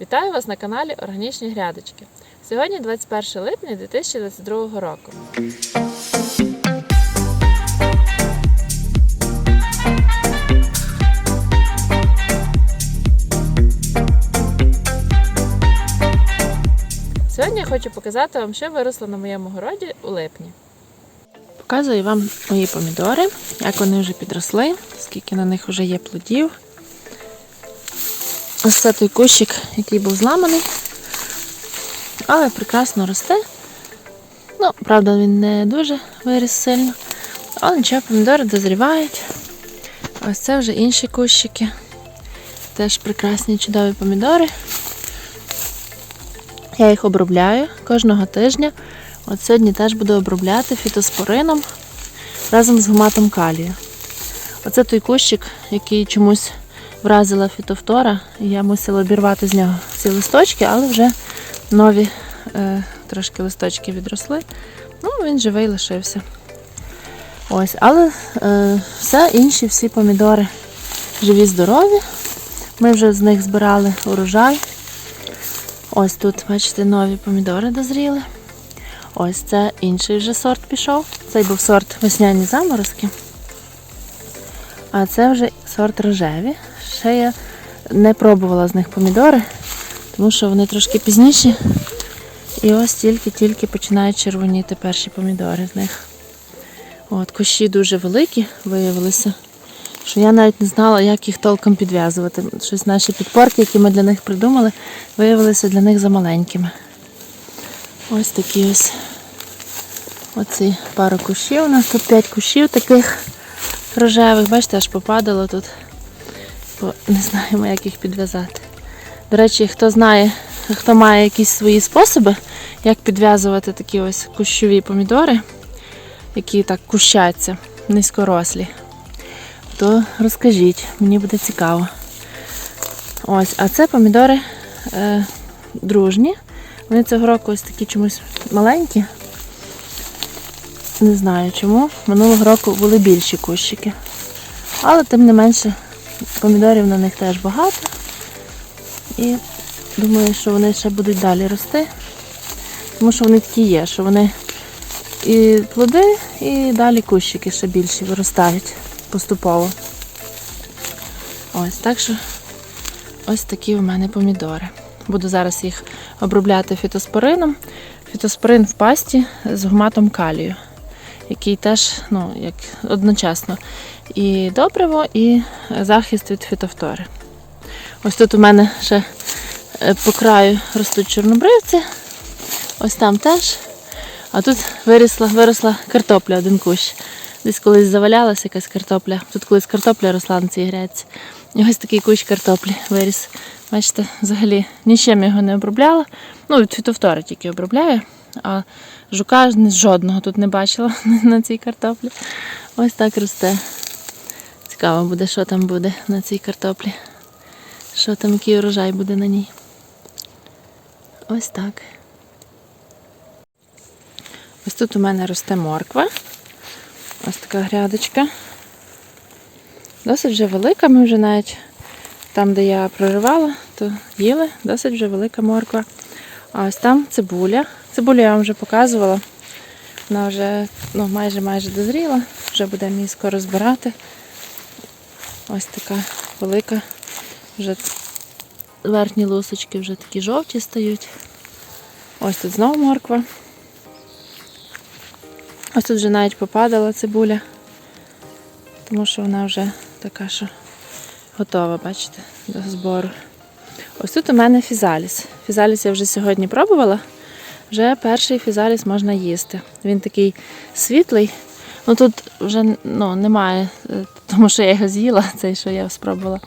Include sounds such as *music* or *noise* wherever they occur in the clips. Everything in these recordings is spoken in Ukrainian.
Вітаю вас на каналі Органічні Грядочки. Сьогодні 21 липня 2022 року. Сьогодні я хочу показати вам, що виросло на моєму городі у липні. Показую вам мої помідори, як вони вже підросли, скільки на них вже є плодів. Ось це той кущик, який був зламаний, але прекрасно росте. Ну, правда, він не дуже виріс сильно. Але нічого, помідори дозрівають. Ось це вже інші кущики. Теж прекрасні чудові помідори. Я їх обробляю кожного тижня. От сьогодні теж буду обробляти фітоспорином разом з гуматом калію. Оце той кущик, який чомусь вразила фітофтора, і я мусила обірвати з нього ці листочки, але вже нові е, трошки листочки відросли. Ну, він живий лишився. Ось, але е, все інші всі помідори живі, здорові. Ми вже з них збирали урожай. Ось тут, бачите, нові помідори дозріли. Ось це інший вже сорт пішов. Цей був сорт весняні заморозки. А це вже сорт рожеві. Ще я не пробувала з них помідори, тому що вони трошки пізніші. І ось тільки-тільки починають червоніти перші помідори з них. От, кущі дуже великі виявилися, що я навіть не знала, як їх толком підв'язувати. Щось наші підпорки, які ми для них придумали, виявилися для них замаленькими. Ось такі ось оці пару кущів. У нас тут 5 кущів таких рожевих. Бачите, аж попадало тут. Бо не знаємо, як їх підв'язати. До речі, хто знає, хто має якісь свої способи, як підв'язувати такі ось кущові помідори, які так кущаться, низькорослі, то розкажіть, мені буде цікаво. Ось, а це помідори е, дружні. Вони цього року ось такі чомусь маленькі. Не знаю чому. Минулого року були більші кущики. Але тим не менше помідорів на них теж багато. І думаю, що вони ще будуть далі рости. Тому що вони такі є, що вони і плоди, і далі кущики ще більші виростають поступово. Ось так що ось такі в мене помідори. Буду зараз їх обробляти фітоспорином. Фітоспорин в пасті з гуматом калію, який теж ну, як одночасно і добриво, і захист від фітофтори. Ось тут у мене ще е, по краю ростуть чорнобривці, ось там теж. А тут виросла, виросла картопля один кущ. Десь колись завалялася якась картопля. Тут колись картопля росла на цій грядці. І ось такий кущ картоплі виріс. Бачите, взагалі нічим його не обробляла. Ну, від фітофтори тільки обробляю, а жука жодного тут не бачила *laughs* на цій картоплі. Ось так росте. Цікаво буде, що там буде на цій картоплі. Що там, який урожай буде на ній. Ось так. Ось тут у мене росте морква. Ось така грядочка. Досить вже велика, ми вже навіть там, де я проривала, то їли, досить вже велика морква. А ось там цибуля. Цибулю я вам вже показувала. Вона вже ну, майже майже дозріла, вже буде мені скоро збирати. Ось така велика. Вже верхні лусочки вже такі жовті стають. Ось тут знову морква. Ось тут вже навіть попадала цибуля, тому що вона вже така, що готова, бачите, до збору. Ось тут у мене фізаліс. Фізаліс я вже сьогодні пробувала. Вже перший фізаліс можна їсти. Він такий світлий. Ну тут вже ну, немає, е, тому що я його з'їла, *laughs* цей, що я спробувала.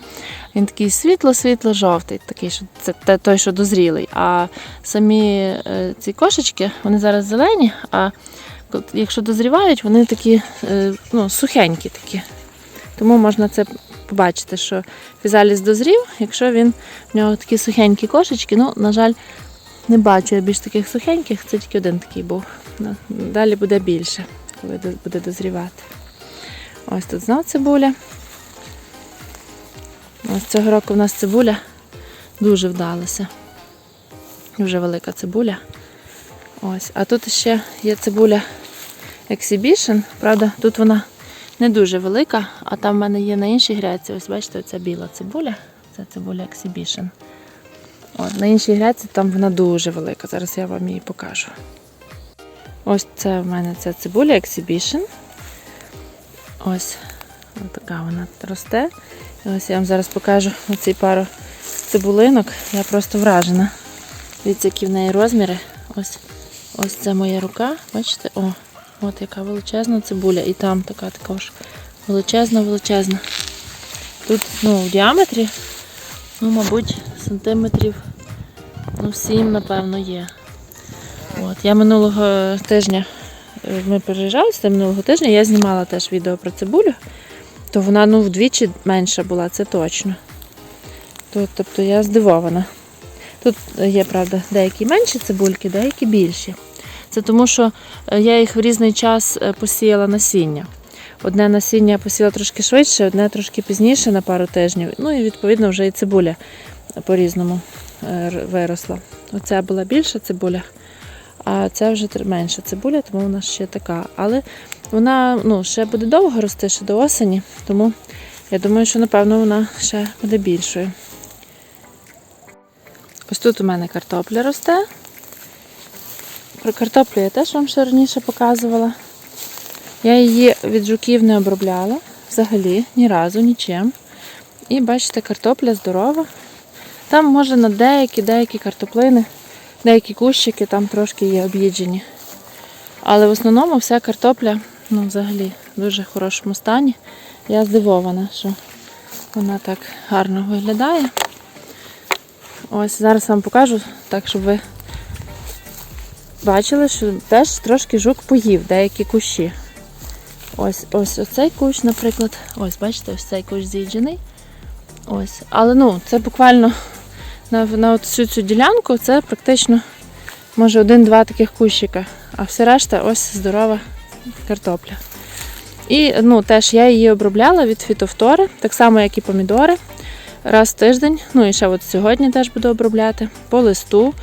Він такий світло-світло-жовтий, такий, що це той, що дозрілий. А самі е, ці кошечки, вони зараз зелені, а Якщо дозрівають, вони такі е, ну, сухенькі такі. Тому можна це побачити, що фізаліс дозрів, якщо він в нього такі сухенькі кошечки, ну, на жаль, не бачу я більш таких сухеньких, це тільки один такий був. Ну, Далі буде більше, коли буде дозрівати. Ось тут знов цибуля. Ось цього року в нас цибуля Дуже вдалося. Дуже велика цибуля. Ось. А тут ще є цибуля Exhibition. Правда, тут вона не дуже велика, а там в мене є на іншій гряці. Ось бачите, оця біла цибуля. Це цибуля Exhibition. От, на іншій гряці там вона дуже велика. Зараз я вам її покажу. Ось це в мене ця цибуля Exhibition. Ось така вона росте. І ось я вам зараз покажу оці пару цибулинок. Я просто вражена. Дивіться, які в неї розміри. Ось, ось це моя рука. Бачите? О, от яка величезна цибуля. І там така також величезна, величезна. Тут ну, в діаметрі, ну, мабуть, сантиметрів ну, 7, напевно, є. От, я минулого тижня, ми переїжджали сюди минулого тижня, я знімала теж відео про цибулю, то вона ну, вдвічі менша була, це точно. То, тобто я здивована. Тут є, правда, деякі менші цибульки, деякі більші. Це тому, що е, я їх в різний час е, посіяла насіння. Одне насіння я посіяла трошки швидше, одне трошки пізніше на пару тижнів. Ну і відповідно вже і цибуля по-різному е, виросла. Оця була більша цибуля, а це вже менша цибуля, тому вона ще така. Але вона ну, ще буде довго рости, ще до осені, тому я думаю, що напевно вона ще буде більшою. Ось тут у мене картопля росте. Про картоплю я теж вам ще раніше показувала. Я її від жуків не обробляла взагалі ні разу, нічим. І бачите, картопля здорова. Там може на деякі, деякі картоплини, деякі кущики там трошки є об'їджені. Але в основному вся картопля ну, взагалі в дуже хорошому стані. Я здивована, що вона так гарно виглядає. Ось зараз вам покажу, так щоб ви бачили, що теж трошки жук поїв деякі кущі. Ось ось оцей кущ, наприклад. Ось, бачите, ось цей кущ з'їджений. Ось. Але ну, це буквально на, на всю цю ділянку це практично може один-два таких кущика. А все решта ось здорова картопля. І ну, теж я її обробляла від фітофтори, так само, як і помідори. Раз в тиждень, ну і ще от сьогодні теж буду обробляти по листу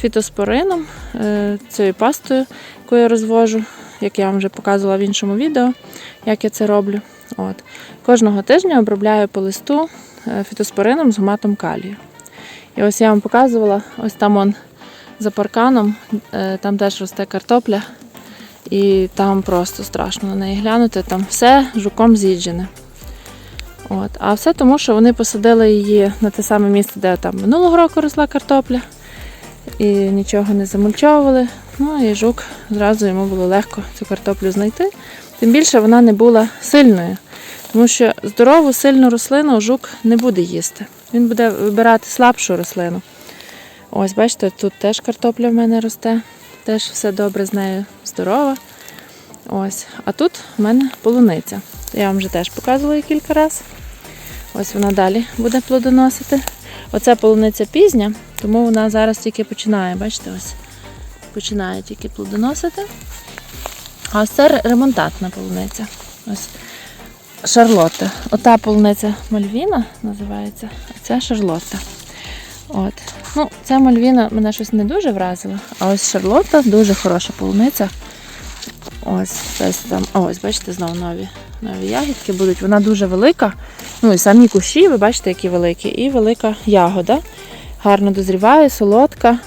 фітоспорином, е, цією пастою, яку я розвожу, як я вам вже показувала в іншому відео, як я це роблю. От. Кожного тижня обробляю по листу е, фітоспорином з гуматом калію. І ось я вам показувала, ось там он за парканом, е, там теж росте картопля, і там просто страшно на неї глянути, там все жуком з'їджене. От. А все тому, що вони посадили її на те саме місце, де там минулого року росла картопля, і нічого не замульчовували. Ну і жук зразу йому було легко цю картоплю знайти. Тим більше вона не була сильною, тому що здорову, сильну рослину жук не буде їсти. Він буде вибирати слабшу рослину. Ось, бачите, тут теж картопля в мене росте, теж все добре з нею здорова. Ось. А тут в мене полуниця. Я вам вже теж показувала кілька разів. Ось вона далі буде плодоносити. Оця полуниця пізня, тому вона зараз тільки починає, бачите, ось починає тільки плодоносити. А ось це ре- ремонтантна полуниця. Ось Шарлотта. Ота полуниця Мальвіна називається, а це Шарлотта. От. Ну, ця Мальвіна мене щось не дуже вразила, а ось Шарлотта дуже хороша полуниця. Ось, десь там. Ось, бачите, знову нові, нові ягідки будуть. Вона дуже велика. Ну і самі кущі, ви бачите, які великі, і велика ягода. Гарно дозріває, солодка.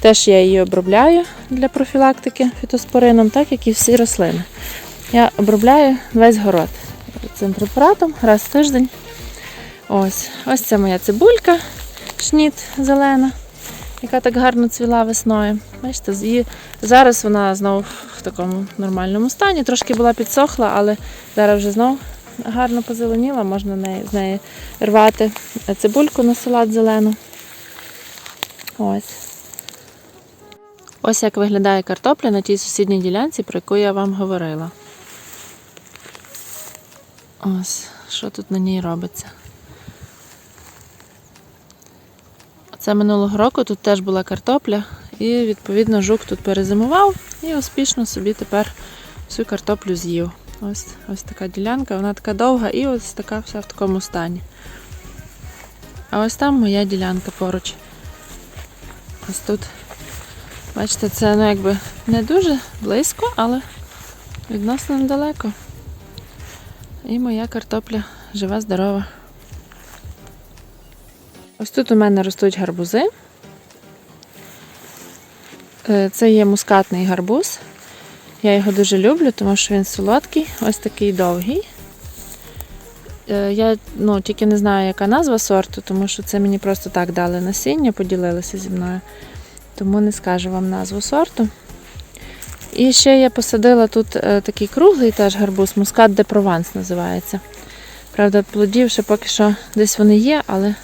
Теж я її обробляю для профілактики фітоспорином, так як і всі рослини. Я обробляю весь город цим препаратом раз в тиждень. Ось, ось це моя цибулька, шніт зелена, яка так гарно цвіла весною. Бачите, її- зараз вона знову в такому нормальному стані. Трошки була підсохла, але зараз вже знову гарно позеленіла, можна з неї рвати цибульку на салат зелену. Ось. Ось як виглядає картопля на тій сусідній ділянці, про яку я вам говорила. Ось, що тут на ній робиться. Це минулого року тут теж була картопля, і відповідно жук тут перезимував і успішно собі тепер всю картоплю з'їв. Ось, ось така ділянка, вона така довга і ось така вся в такому стані. А ось там моя ділянка поруч. Ось тут. Бачите, це ну якби не дуже близько, але відносно недалеко. І моя картопля жива, здорова. Ось тут у мене ростуть гарбузи. Е, Це є мускатний гарбуз. Я його дуже люблю, тому що він солодкий, ось такий довгий. Е, Я ну, тільки не знаю, яка назва сорту, тому що це мені просто так дали насіння, поділилися зі мною. Тому не скажу вам назву сорту. І ще я посадила тут е, такий круглий теж гарбуз, мускат де Прованс називається. Правда, плодів ще поки що десь вони є, але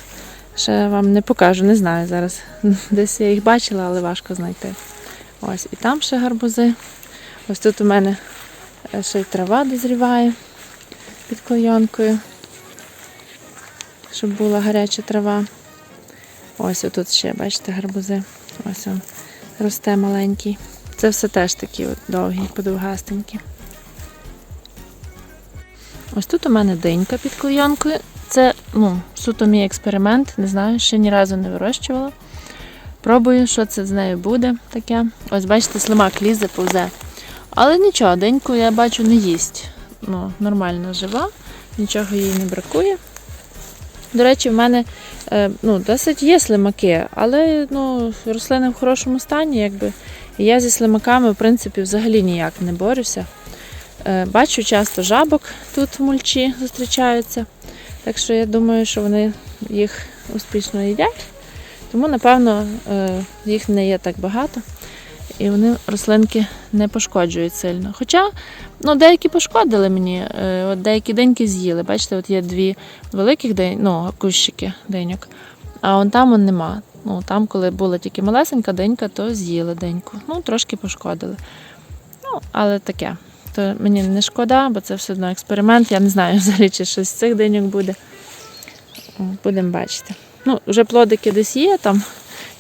ще вам не покажу, не знаю зараз. *laughs* Десь я їх бачила, але важко знайти. Ось, і там ще гарбузи. Ось тут у мене е, ще й трава дозріває під клейонкою, щоб була гаряча трава. Ось отут ще, бачите, гарбузи. Ось він росте маленький. Це все теж такі от довгі, подовгастенькі. Ось тут у мене динька під клейонкою. Це ну, суто мій експеримент, не знаю, ще ні разу не вирощувала. Пробую, що це з нею буде таке. Ось бачите, слимак лізе, повзе. Але нічого, деньку я бачу не їсть. Ну, нормально жива, нічого їй не бракує. До речі, в мене е, ну, досить є слимаки, але ну, рослини в хорошому стані, якби. Я зі слимаками, в принципі, взагалі ніяк не борюся. Е, бачу часто жабок тут в мульчі зустрічаються. Так що я думаю, що вони їх успішно їдять. Тому, напевно, е, їх не є так багато. І вони рослинки не пошкоджують сильно. Хоча ну, деякі пошкодили мені, е, от деякі деньки з'їли. Бачите, от є дві великих день, ну, кущики деньок, а вон там вон нема. Ну, там, коли була тільки малесенька денька, то з'їли деньку. Ну, трошки пошкодили. Ну, але таке. То мені не шкода, бо це все одно експеримент. Я не знаю *laughs* взагалі, чи щось з цих деньок буде. Будемо бачити. Ну, вже плодики десь є там.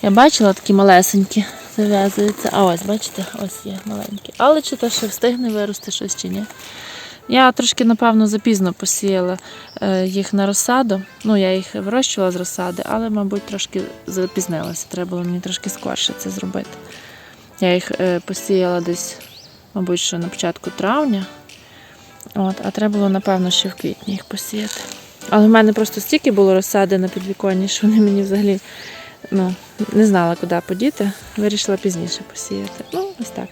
Я бачила такі малесенькі зав'язуються. А ось, бачите, ось є маленькі. Але чи то ще встигне вирости щось чи ні? Я трошки, напевно, запізно посіяла е, їх на розсаду. Ну, я їх вирощувала з розсади, але, мабуть, трошки запізнилася. Треба було мені трошки скорше це зробити. Я їх е, посіяла десь, мабуть, що на початку травня. От, а треба було, напевно, ще в квітні їх посіяти. Але в мене просто стільки було розсади на підвіконні, що вони мені взагалі ну, не знала, куди подіти. Вирішила пізніше посіяти. Ну, ось так.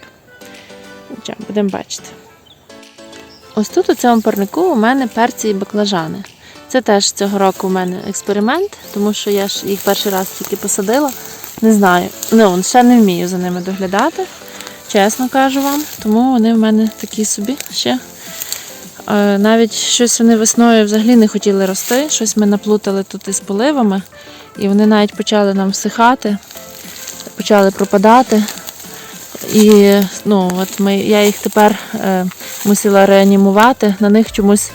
Будемо бачити. Ось тут у цьому парнику у мене перці і баклажани. Це теж цього року у мене експеримент, тому що я ж їх перший раз тільки посадила. Не знаю. Ну, ще не вмію за ними доглядати, чесно кажу вам. Тому вони в мене такі собі ще. Е, Навіть щось вони весною взагалі не хотіли рости. Щось ми наплутали тут із поливами, і вони навіть почали нам всихати, почали пропадати. І ну, от ми, я їх тепер е, мусила реанімувати. На них чомусь,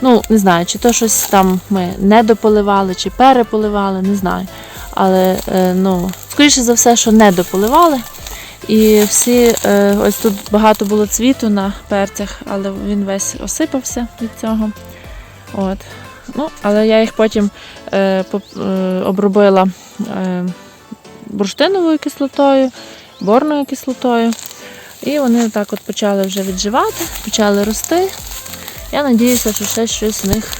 ну не знаю, чи то щось там ми не дополивали, чи переполивали, не знаю. Але е, ну, скоріше за все, що не дополивали. І всі, е, ось тут багато було цвіту на перцях, але він весь осипався від цього. От. Ну, але я їх потім е, поп- е, обробила е, бурштиновою кислотою, борною кислотою. І вони так от почали вже відживати, почали рости. Я сподіваюся, що ще щось в них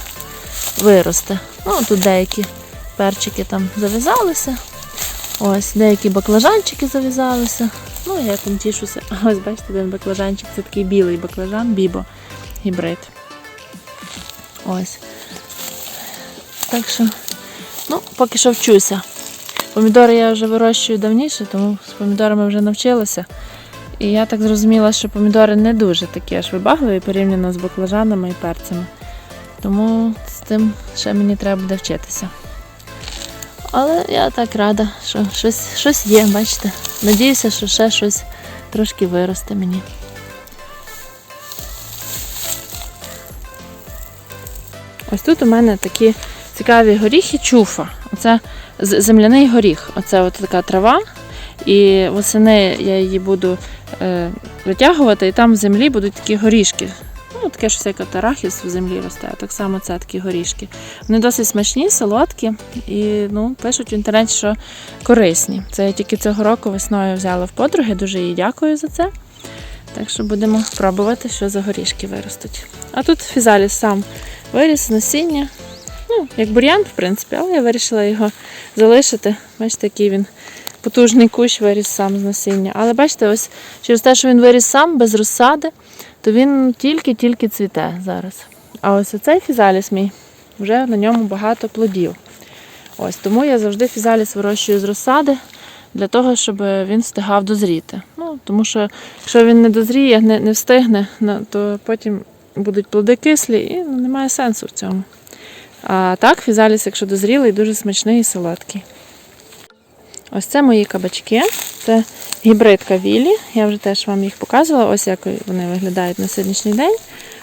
виросте. Ну, тут деякі перчики там зав'язалися. Ось, деякі баклажанчики зав'язалися. Ну, я там тішуся. *laughs* Ось, бачите, один баклажанчик, це такий білий баклажан, бібо, гібрид. Ось. Так що, ну, поки що вчуся. Помідори я вже вирощую давніше, тому з помідорами вже навчилася. І я так зрозуміла, що помідори не дуже такі аж вибагливі порівняно з баклажанами і перцями. Тому з тим ще мені треба буде вчитися. Але я так рада, що щось, щось є, бачите. Надіюся, що ще щось трошки виросте мені. Ось тут у мене такі цікаві горіхи чуфа. Оце земляний горіх. Оце от така трава. І восени я її буду е, витягувати, і там в землі будуть такі горішки. Ну, таке щось як от арахіс в землі росте, так само це такі горішки. Вони досить смачні, солодкі і ну, пишуть в інтернеті, що корисні. Це я тільки цього року весною взяла в подруги, дуже їй дякую за це. Так що будемо пробувати, що за горішки виростуть. А тут фізаліс сам виріс насіння. Ну, як бур'ян, в принципі, але я вирішила його залишити. Бачите, який він потужний кущ виріс сам з насіння. Але бачите, ось через те, що він виріс сам без розсади, то він тільки-тільки цвіте зараз. А ось оцей фізаліс мій, вже на ньому багато плодів. Ось тому я завжди фізаліс вирощую з розсади для того, щоб він встигав дозріти. Ну, тому що якщо він не дозріє, не, не встигне, то потім будуть плоди кислі і ну, немає сенсу в цьому. А так, фізаліс, якщо дозрілий, дуже смачний і солодкий. Ось це мої кабачки. Це гібридка Вілі. Я вже теж вам їх показувала. Ось як вони виглядають на сьогоднішній день.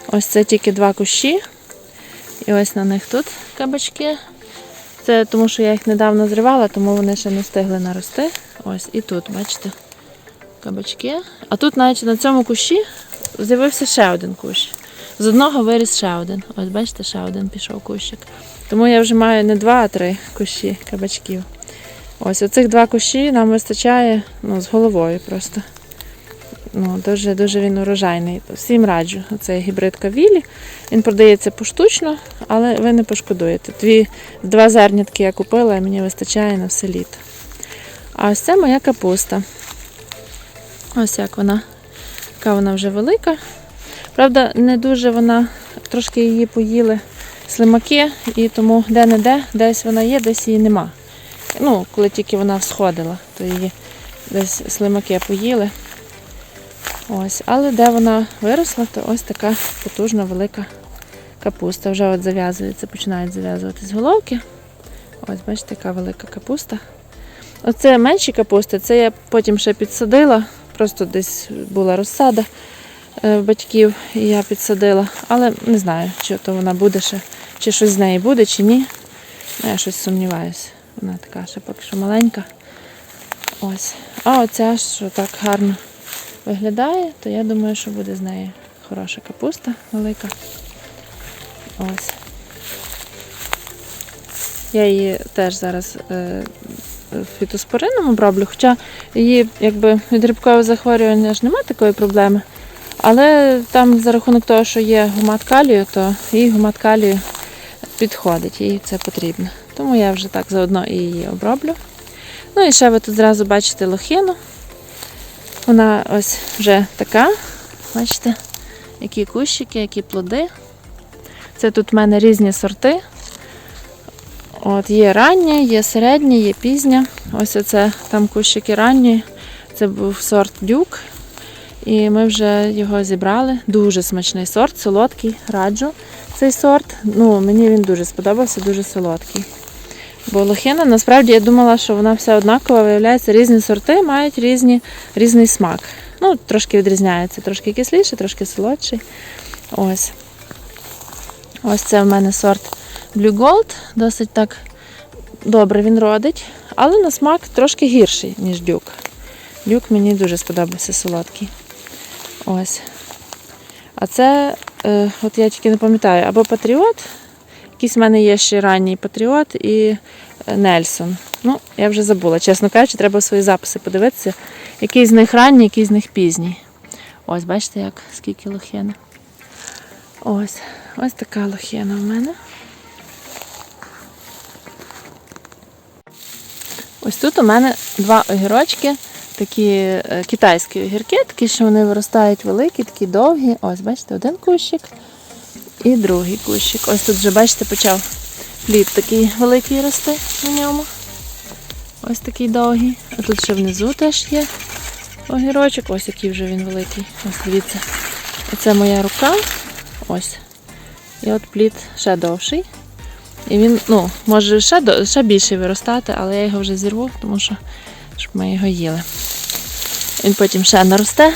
Ось це тільки два кущі. І ось на них тут кабачки. Це тому, що я їх недавно зривала, тому вони ще не встигли нарости. Ось і тут, бачите, кабачки. А тут навіть на цьому кущі з'явився ще один кущ. З одного виріс ще один. Ось бачите, ще один пішов кущик. Тому я вже маю не два, а три кущі кабачків. Ось оцих два кущі нам вистачає ну, з головою просто. Ну, дуже, дуже він урожайний. Всім раджу. Оцей гібрид кавілі. Він продається поштучно, але ви не пошкодуєте. Дві, два зернятки я купила і мені вистачає на все літо. А ось це моя капуста. Ось як вона. Яка вона вже велика. Правда, не дуже вона, трошки її поїли слимаки, і тому де-не-де, десь вона є, десь її нема. Ну, коли тільки вона всходила, то її десь слимаки поїли. Ось, але де вона виросла, то ось така потужна велика капуста. Вже от зав'язується, починають зав'язуватись головки. Ось, бачите, яка велика капуста. Оце менші капусти, це я потім ще підсадила. Просто десь була розсада батьків, я підсадила. Але не знаю, чи то вона буде ще, чи щось з неї буде, чи ні. Ну, Я щось сумніваюся. Вона така ще поки що маленька. Ось. А оця, що так гарно виглядає, то я думаю, що буде з неї хороша капуста велика. Ось. Я її теж зараз е, фітоспорином оброблю, хоча її якби від грибкового захворювання ж немає такої проблеми. Але там за рахунок того, що є гумат калію, то їй гумат калію підходить, їй це потрібно. Тому я вже так заодно і її оброблю. Ну і ще ви тут зразу бачите лохину. Вона ось вже така. Бачите, які кущики, які плоди. Це тут в мене різні сорти. От Є рання, є середня, є пізня. Ось оце там кущики ранні. Це був сорт дюк. І ми вже його зібрали. Дуже смачний сорт, солодкий, раджу цей сорт. Ну, мені він дуже сподобався, дуже солодкий. Бо лохина, насправді я думала, що вона вся однакова, виявляється, різні сорти мають різні, різний смак. Ну, трошки відрізняється, трошки кисліший, трошки солодший. Ось. Ось це в мене сорт Blue Gold, досить так добре він родить, але на смак трошки гірший, ніж дюк. Дюк мені дуже сподобався солодкий. Ось. А це, е, от я тільки не пам'ятаю, або Патріот, якийсь в мене є ще ранній Патріот і е, Нельсон. Ну, я вже забула, чесно кажучи, треба свої записи подивитися, який з них ранній, який з них пізній. Ось, бачите, як скільки лохини. Ось, ось така лохина в мене. Ось тут у мене два огірочки, такі е, китайські огірки, такі, що вони виростають великі, такі довгі. Ось, бачите, один кущик і другий кущик. Ось тут вже, бачите, почав плід такий великий рости на ньому. Ось такий довгий. А тут ще внизу теж є огірочок. Ось який вже він великий. Ось дивіться. Оце моя рука. Ось. І от плід ще довший. І він, ну, може ще, ще більше виростати, але я його вже зірву, тому що щоб ми його їли. Він потім ще наросте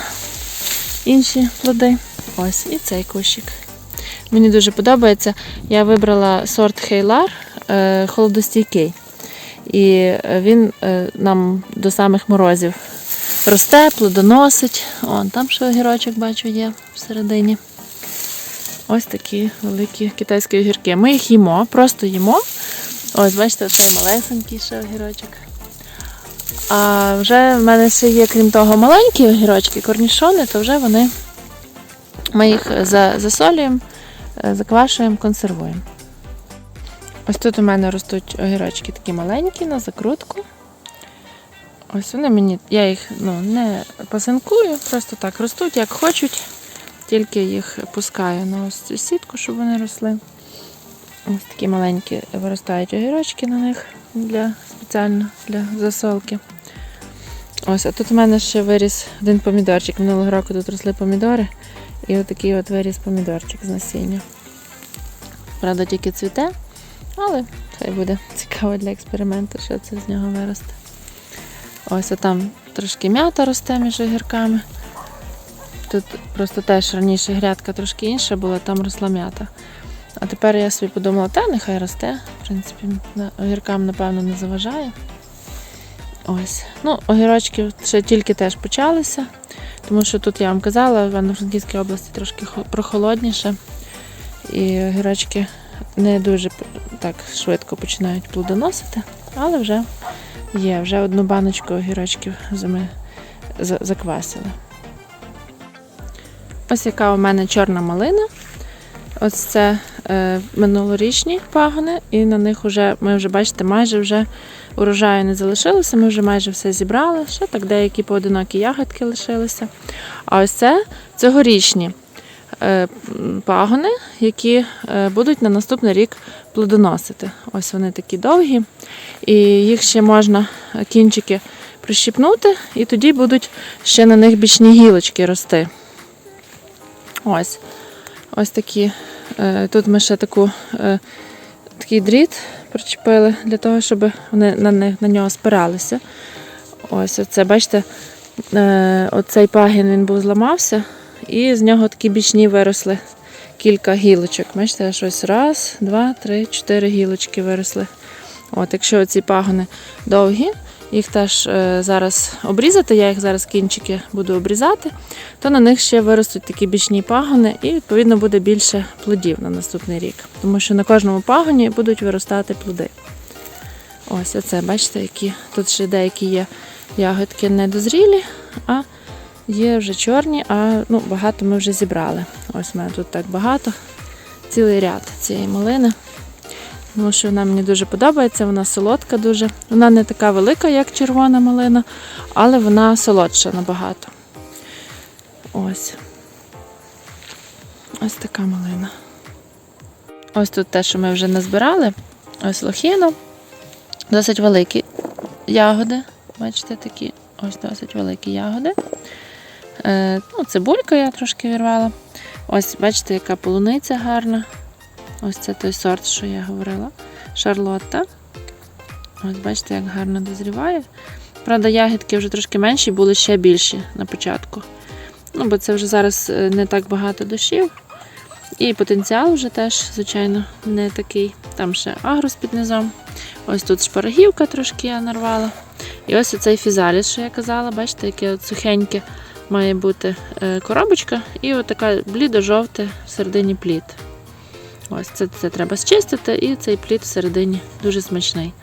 інші плоди. Ось і цей кущик. Мені дуже подобається. Я вибрала сорт Хейлар е, холодостійкий. І е, він е, нам до самих морозів росте, плодоносить. Вон там ще огірочок бачу є всередині. Ось такі великі китайські огірки. Ми їх їмо, просто їмо. Ось, бачите, цей малесенький ще огірочок. А вже в мене ще є, крім того, маленькі огірочки, корнішони, то вже вони ми їх засолюємо, е, заквашуємо, консервуємо. Ось тут у мене ростуть огірочки такі маленькі на закрутку. Ось вони мені, я їх ну, не пасинкую, просто так ростуть, як хочуть, тільки їх пускаю на ось цю сітку, щоб вони росли. Ось такі маленькі виростають огірочки на них для, спеціально для засолки. Ось, а тут у мене ще виріс один помідорчик. Минулого року тут росли помідори. І отакий от виріс помідорчик з насіння. Правда, тільки цвіте, але хай буде цікаво для експерименту, що це з нього виросте. Ось там трошки м'ята росте між огірками. Тут просто теж раніше грядка трошки інша була, там росла м'ята. А тепер я собі подумала, та нехай росте. В принципі, огіркам, напевно, не заважає. Ось. Ну, огірочки ще тільки теж почалися, тому що тут я вам казала, в Івано-Франківській області трошки прохолодніше. І огірочки не дуже так швидко починають плодоносити, але вже є, вже одну баночку огірочків ми заквасили. Ось яка у мене чорна малина. Ось це минулорічні пагони, і на них вже, ми вже бачите, майже вже урожаю не залишилося, ми вже майже все зібрали. Ще так деякі поодинокі ягодки лишилися. А ось це цьогорічні е, пагони, які е, будуть на наступний рік плодоносити. Ось вони такі довгі, і їх ще можна е, кінчики прищіпнути, і тоді будуть ще на них бічні гілочки рости. Ось. Ось такі. Е, Тут ми ще таку, е, такий дріт причепили для того, щоб вони на, на нього спиралися. Ось оце, бачите, е, оцей пагін він був зламався, і з нього такі бічні виросли кілька гілочок. Бачите, щось раз, два, три, чотири гілочки виросли. От, якщо ці пагони довгі, їх теж е, зараз обрізати, я їх зараз кінчики буду обрізати, то на них ще виростуть такі бічні пагони, і відповідно буде більше плодів на наступний рік. Тому що на кожному пагоні будуть виростати плоди. Ось оце, бачите, які тут ще деякі є ягодки недозрілі, а є вже чорні, а ну, багато ми вже зібрали. Ось у мене тут так багато, цілий ряд цієї малини. Тому що вона мені дуже подобається, вона солодка дуже. Вона не така велика, як червона малина, але вона солодша набагато. Ось. Ось така малина. Ось тут те, що ми вже назбирали. Ось лохіно. Досить великі ягоди. Бачите, такі ось досить великі ягоди. Е, ну, цибулька я трошки вірвала. Ось, бачите, яка полуниця гарна. Ось це той сорт, що я говорила. Шарлотта. Ось бачите, як гарно дозріває. Правда, ягідки вже трошки менші, були ще більші на початку. Ну, бо це вже зараз е, не так багато дощів. І потенціал вже теж, звичайно, не такий. Там ще агрос під низом. Ось тут шпарагівка трошки я нарвала. І ось оцей фізаліс, що я казала, бачите, яке от сухеньке має бути е, коробочка, і отака блідо-жовте всередині плід. Ось це, це треба зчистити, і цей плід всередині дуже смачний.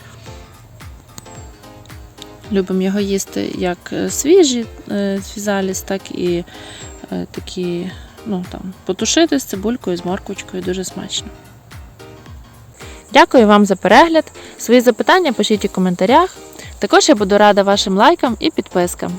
Любимо його їсти як е, свіжі е, фізаліс, так і е, такі, ну там, потушити з цибулькою, з морквочкою, дуже смачно. Дякую вам за перегляд. Свої запитання пишіть у коментарях. Також я буду рада вашим лайкам і підпискам.